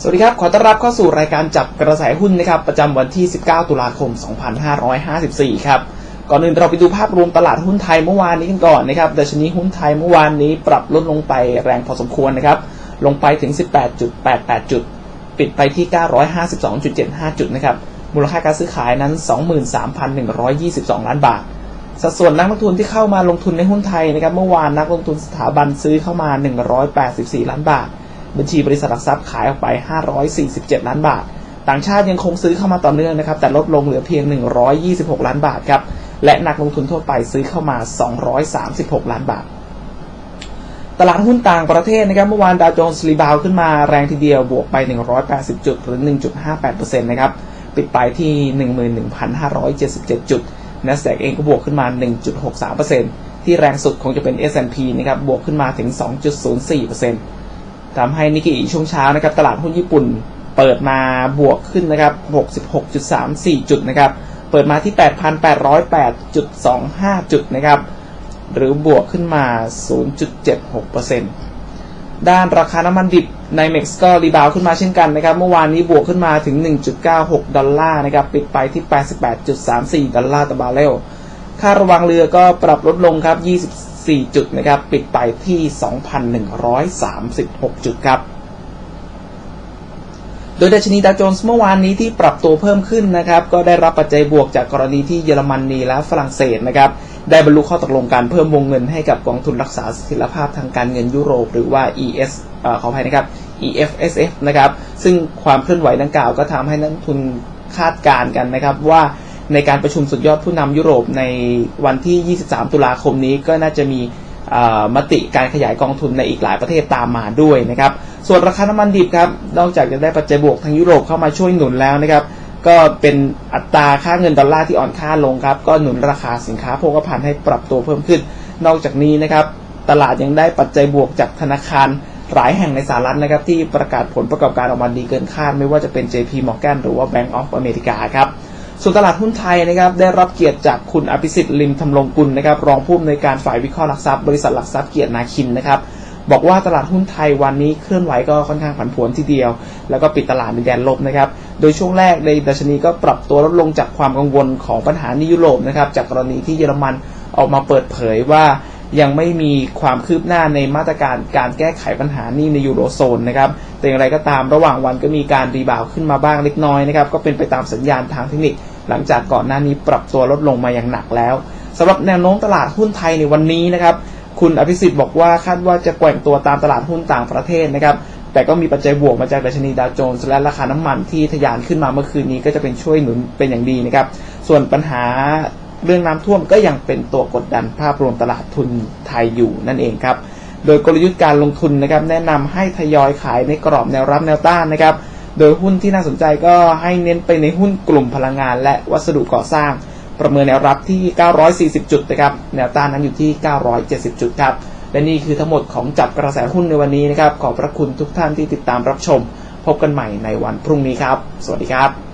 สวัสดีครับ ขอต้อนรับเข้าสู่รายการจับกระแสหุ้นนะครับ ประจำวันที่ 19 ตุลาคม 2554 ครับ ก่อนอื่นเราไปดูภาพรวมตลาดหุ้นไทยเมื่อวานนี้กันก่อนนะครับดัชนีหุ้นไทยเมื่อวานนี้ปรับลดลงไปแรงพอสมควรนะครับ ลงไปถึง 18.88 จุด ปิดไปที่ 952.75 จุดนะครับ มูลค่าการซื้อขายนั้น 23,122 ล้านบาท สัดส่วนนักลงทุนที่เข้ามาลงทุนในหุ้นไทยนะครับ เมื่อวานนักลงทุนสถาบันซื้อเข้ามา 184 ล้านบาท บัญชีบริษัทหลักทรัพย์ขายออกไป 547 ล้านบาท ต่างชาติยังคงซื้อเข้ามาต่อเนื่องนะครับ แต่ลดลงเหลือเพียง 126 ล้านบาทครับ และนักลงทุนทั่วไปซื้อเข้ามา 236 ล้านบาท ตลาดหุ้นต่างประเทศนะครับเมื่อวานดาวโจนส์รีบาวขึ้นมาแรงทีเดียวบวกไป 180 จุดหรือ 1.58%นะครับ ปิดไปที่ 11,577 จุด NASDAQ เองก็บวกขึ้นมา 1.63%ที่แรงสุดคงจะเป็น S&P นะครับบวกขึ้นมาถึง 2.04% ทำให้นิกเกอีช่วงเช้านะครับตลาดหุ้นญี่ปุ่นเปิดมาบวกขึ้นนะครับ 66.34 จุดนะครับ เปิดมาที่ 8,808.25 จุดนะครับ หรือบวกขึ้นมา 0.76%ด้านราคาน้ำมันดิบในเม็กซ์ก็รีบาวขึ้นมาเช่นกันนะครับ เมื่อวานนี้บวกขึ้นมาถึง 1.96 ดอลลาร์นะครับ ปิดไปที่ 88.34 ดอลลาร์ต่อบาร์เรล ค่าระวังเรือก็ปรับลดลงครับ 20 4 จุดนะครับ ปิดไปที่ 2,136 จุดครับ โดยดัชนีดาวโจนส์เมื่อวานนี้ที่ปรับตัวเพิ่มขึ้นนะครับ ก็ได้รับปัจจัยบวกจากกรณีที่เยอรมนนีและฝรั่งเศสนะครับ ได้บรรลุข้อตกลงการเพิ่มวงเงินให้กับกองทุนรักษาสถียรภาพทางการเงินยุโรป หรือว่า ES เอ่อขออภัยนะครับ EFSF นะครับ ซึ่งความเคลื่อนไหวดังกล่าวก็ทำให้นักทุนคาดการณ์กันนะครับว่า ในการประชุมสุดยอดผู้นำยุโรปในวันที่ 23 ตุลาคมนี้ก็น่าจะมีมติการขยายกองทุนในอีกหลายประเทศตามมาด้วยนะครับ ส่วนราคาน้ำมันดิบครับ นอกจากจะได้ปัจจัยบวกทางยุโรปเข้ามาช่วยหนุนแล้วนะครับ ก็เป็นอัตราค่าเงินดอลลาร์ที่อ่อนค่าลงครับ ก็หนุนราคาสินค้าโภคภัณฑ์ให้ปรับตัวเพิ่มขึ้น นอกจากนี้นะครับ ตลาดยังได้ปัจจัยบวกจากธนาคารหลายแห่งในสหรัฐนะครับที่ประกาศผลประกอบการออกมาดีเกินคาด ไม่ว่าจะเป็น JP Morgan หรือว่า Bank of America ครับ ส่วนตลาดหุ้นไทยนะครับได้รับเกียรติจากคุณอภิสิทธิ์ลิมทำรงกุลนะครับรองผู้อำนวยการฝ่ายวิเคราะห์หลักทรัพย์บริษัทหลักทรัพย์เกียรตินาคินนะครับบอกว่าตลาดหุ้นไทยวันนี้เคลื่อนไหวก็ค่อนข้างผันผวนทีเดียว แล้วก็ปิดตลาดในแดนลบนะครับโดยช่วงแรกในดัชนีก็ปรับตัวลดลงจากความกังวลของปัญหาในยุโรปนะครับจากกรณีที่เยอรมันออกมาเปิดเผยว่า ยังไม่มีความคืบหน้าในมาตรการการแก้ไขปัญหานี้ในยูโรโซนนะครับแต่อย่างไรก็ตามระหว่างวันก็มีการรีบาวขึ้นมาบ้างเล็กน้อยนะครับก็เป็นไปตามสัญญาณทางเทคนิค หลังจากก่อนหน้านี้ปรับตัวลดลงมาอย่างหนักแล้วสำหรับแนวโน้มตลาดหุ้นไทยในวันนี้นะครับคุณอภิสิทธิ์บอกว่าคาดว่าจะแกว่งตัวตามตลาดหุ้นต่างประเทศนะครับแต่ก็มีปัจจัยบวกมาจากดัชนีดาวโจนส์และราคาน้ำมันที่ทะยานขึ้นมาเมื่อคืนนี้ก็จะเป็นช่วยหนุนเป็นอย่างดีนะครับ ส่วนปัญหา เรื่องน้ำท่วมก็ยังเป็นตัวกดดันภาพรวมตลาดทุนไทยอยู่นั่นเองครับ โดยกลยุทธ์การลงทุนนะครับแนะนำให้ทยอยขายในกรอบแนวรับแนวต้านนะครับ โดยหุ้นที่น่าสนใจก็ให้เน้นไปในหุ้นกลุ่มพลังงาน และวัสดุก่อสร้าง ประเมินแนวรับที่ 940 จุดนะครับ แนวต้านนั้นอยู่ที่ 970 จุดครับ และนี่คือทั้งหมดของจับกระแสหุ้นในวันนี้นะครับ ขอบพระคุณทุกท่านที่ติดตามรับชม พบกันใหม่ในวันพรุ่งนี้ครับ สวัสดีครับ